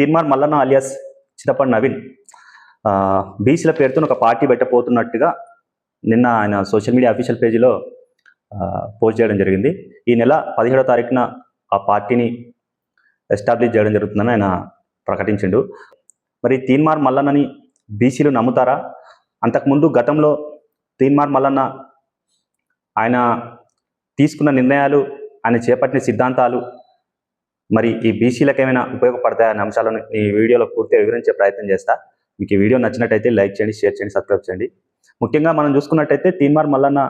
Teenmar Mallanna alias చిన్నప్పటి నవీన్ బీసీల పేరుతో ఒక పార్టీ పెట్టబోతున్నట్టుగా నిన్న ఆయన సోషల్ మీడియా అఫీషియల్ పేజీలో పోస్ట్ చేయడం జరిగింది. ఈ నెల పదిహేడో తారీఖున ఆ పార్టీని ఎస్టాబ్లిష్ చేయడం జరుగుతుందని ఆయన ప్రకటించిండు. మరి తీన్మార్ మల్లన్నని బీసీలు నమ్ముతారా? అంతకుముందు గతంలో తీన్మార్ మల్లన్న ఆయన తీసుకున్న నిర్ణయాలు ఆయన చేపట్టిన సిద్ధాంతాలు మరి ఈ బీసీలకు ఏమైనా ఉపయోగపడతాయనే అంశాలను ఈ వీడియోలో పూర్తిగా వివరించే ప్రయత్నం చేస్తా. మీకు ఈ వీడియో నచ్చినట్టయితే లైక్ చేయండి షేర్ చేయండి సబ్స్క్రైబ్ చేయండి. ముఖ్యంగా మనం చూసుకున్నట్టయితే తీన్మార్ మల్లన్న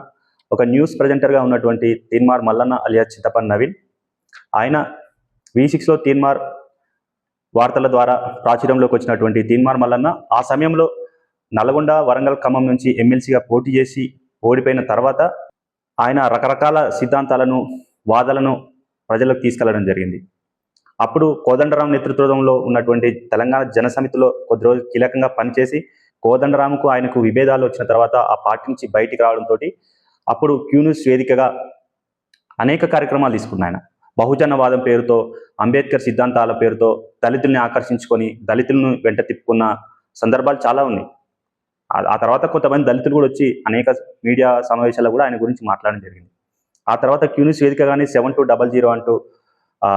ఒక న్యూస్ ప్రజెంటర్గా ఉన్నటువంటి తీన్మార్ మల్లన్న అలియా చింతపన్ నవీన్. ఆయన వి సిక్స్లో తీన్మార్ వార్తల ద్వారా ప్రాచుర్యంలోకి వచ్చినటువంటి తీన్మార్ మల్లన్న ఆ సమయంలో నల్గొండ వరంగల్ ఖమ్మం నుంచి ఎమ్మెల్సీగా పోటీ చేసి ఓడిపోయిన తర్వాత ఆయన రకరకాల సిద్ధాంతాలను వాదలను ప్రజలకు తీసుకెళ్ళడం జరిగింది. అప్పుడు కోదండరాం నేతృత్వంలో ఉన్నటువంటి తెలంగాణ జనసమితిలో కొద్ది రోజులు కీలకంగా పనిచేసి కోదండరాంకు ఆయనకు విభేదాలు వచ్చిన తర్వాత ఆ పార్టీ నుంచి బయటికి రావడంతో అప్పుడు క్యూన్యూస్ వేదికగా అనేక కార్యక్రమాలు తీసుకున్న ఆయన. బహుజనవాదం పేరుతో అంబేద్కర్ సిద్ధాంతాల పేరుతో దళితుల్ని ఆకర్షించుకొని దళితులను వెంట తిప్పుకున్న సందర్భాలు చాలా ఉన్నాయి. ఆ- ఆ తర్వాత కొంతమంది దళితులు కూడా వచ్చి అనేక మీడియా సమావేశాల్లో కూడా ఆయన గురించి మాట్లాడడం జరిగింది. ఆ తర్వాత క్యూనిస్ వేదికగానే సెవెన్ టూ డబల్ జీరో అంటూ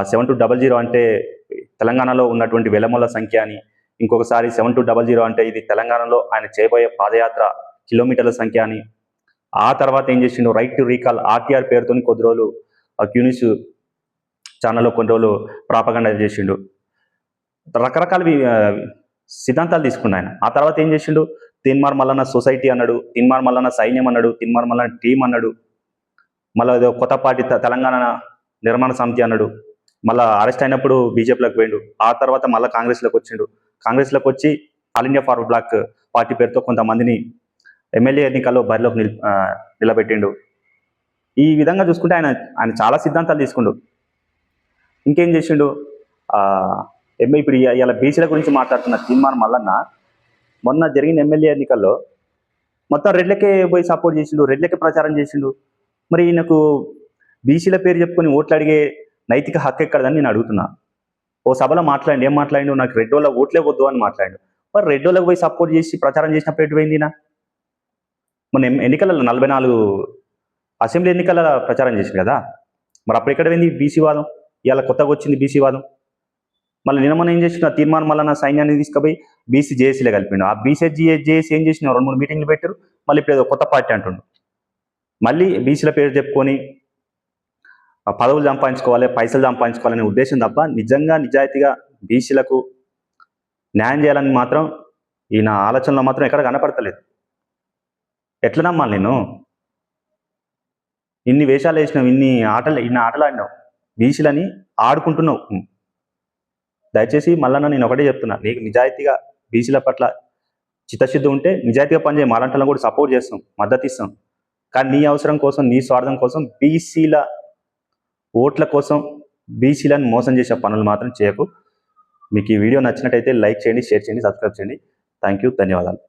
సెవెన్ టూ డబల్ జీరో అంటే తెలంగాణలో ఉన్నటువంటి వెలమల సంఖ్య అని ఇంకొకసారి సెవెన్ టూ డబల్ జీరో అంటే ఇది తెలంగాణలో ఆయన చేయబోయే పాదయాత్ర కిలోమీటర్ల సంఖ్య అని. ఆ తర్వాత ఏం చేసిండు? రైట్ టు రీకాల్ ఆర్టీఆర్ పేరుతో కొద్ది రోజులు క్యూనిస్ ఛానల్లో కొన్ని రోజులు ప్రాపగండా చేసిండు. రకరకాల వి- సిద్ధాంతాలు తీసుకున్న ఆయన. ఆ తర్వాత ఏం చేసిండు? తిన్మార్ మల్లన్న సొసైటీ అన్నాడు తిన్మార్ మల్లన్న సైన్యం అన్నాడు తిన్మార్ మల్లన్న టీం అన్నాడు మళ్ళీ ఏదో కొత్త పార్టీ తెలంగాణ నిర్మాణ సమితి అన్నాడు. మళ్ళీ అరెస్ట్ అయినప్పుడు బీజేపీలోకి పోయిండు. ఆ తర్వాత మళ్ళీ కాంగ్రెస్లోకి వచ్చిండు. కాంగ్రెస్లోకి వచ్చి all India forward block party పేరుతో కొంతమందిని ఎమ్మెల్యే ఎన్నికల్లో బరిలోకి నిల్ నిలబెట్టిండు. ఈ విధంగా చూసుకుంటే ఆయన ఆయన చాలా సిద్ధాంతాలు తీసుకుండు. ఇంకేం చేసిండు? ఎమ్మె ఇప్పుడు ఇలా బీసీల గురించి మాట్లాడుతున్న తీర్మానం మల్లన్న మొన్న జరిగిన ఎమ్మెల్యే ఎన్నికల్లో మొత్తం రెడ్లకే పోయి సపోర్ట్ చేసిండు రెడ్లకే ప్రచారం చేసిండు. మరి ఈయనకు బీసీల పేరు చెప్పుకొని ఓట్లు అడిగే నైతిక హక్కు ఎక్కడదని నేను అడుగుతున్నా. ఓ సభలో మాట్లాడి ఏం మాట్లాడిండు? నాకు రెడ్ వాళ్ళ ఓట్లే వద్దు అని మాట్లాడు మరి రెడ్ వాళ్ళకి పోయి సపోర్ట్ చేసి ప్రచారం చేసినప్పుడు ఎటు పోయింది మొన్న ఎన్నికలలో నలభై నాలుగు అసెంబ్లీ ఎన్నికల ప్రచారం చేసింది కదా? మరి అప్పుడు ఎక్కడ పోయింది బీసీ వాదం? ఇవాళ కొత్తగా వచ్చింది బీసీ వాదం. మళ్ళీ నిన్న మనం ఏం చేసిన తీర్మానం మళ్ళీ నా సైన్యాన్ని తీసుకుపోయి బీసీ జేఏసీలో కలిపిండు. ఆ బీసీ జేఏసీ ఏం చేసిన రెండు మూడు మీటింగ్లు పెట్టారు మళ్ళీ ఇప్పుడు ఏదో కొత్త పార్టీ అంటుండు. మళ్ళీ బీసీల పేరు చెప్పుకొని పదవులు సంపాదించుకోవాలి పైసలు సంపాదించుకోవాలనే ఉద్దేశం తప్ప నిజంగా నిజాయితీగా బీసీలకు న్యాయం చేయాలని మాత్రం ఈయన ఆలోచనలో మాత్రం ఎక్కడ కనపడతలేదు. ఎట్లా నమ్మాలి నేను? ఇన్ని వేషాలు వేసినావు ఇన్ని ఆటలు ఇన్ని ఆటలు ఆడినావు బీసీలని ఆడుకుంటున్నావు. దయచేసి మళ్ళా నేను ఒకటే చెప్తున్నా నీకు నిజాయితీగా బీసీల పట్ల చిత్తశుద్ధి ఉంటే నిజాయితీగా పనిచేయ మాలంటలను కూడా సపోర్ట్ చేస్తాం మద్దతు ఇస్తాం కానీ నీ అవసరం కోసం నీ స్వార్థం కోసం బీసీల ఓట్ల కోసం బీసీలను మోసం చేసే పనులు మాత్రం చేయకు. మీకు ఈ వీడియో నచ్చినట్టయితే లైక్ చేయండి షేర్ చేయండి సబ్స్క్రైబ్ చేయండి. థ్యాంక్ యూ ధన్యవాదాలు.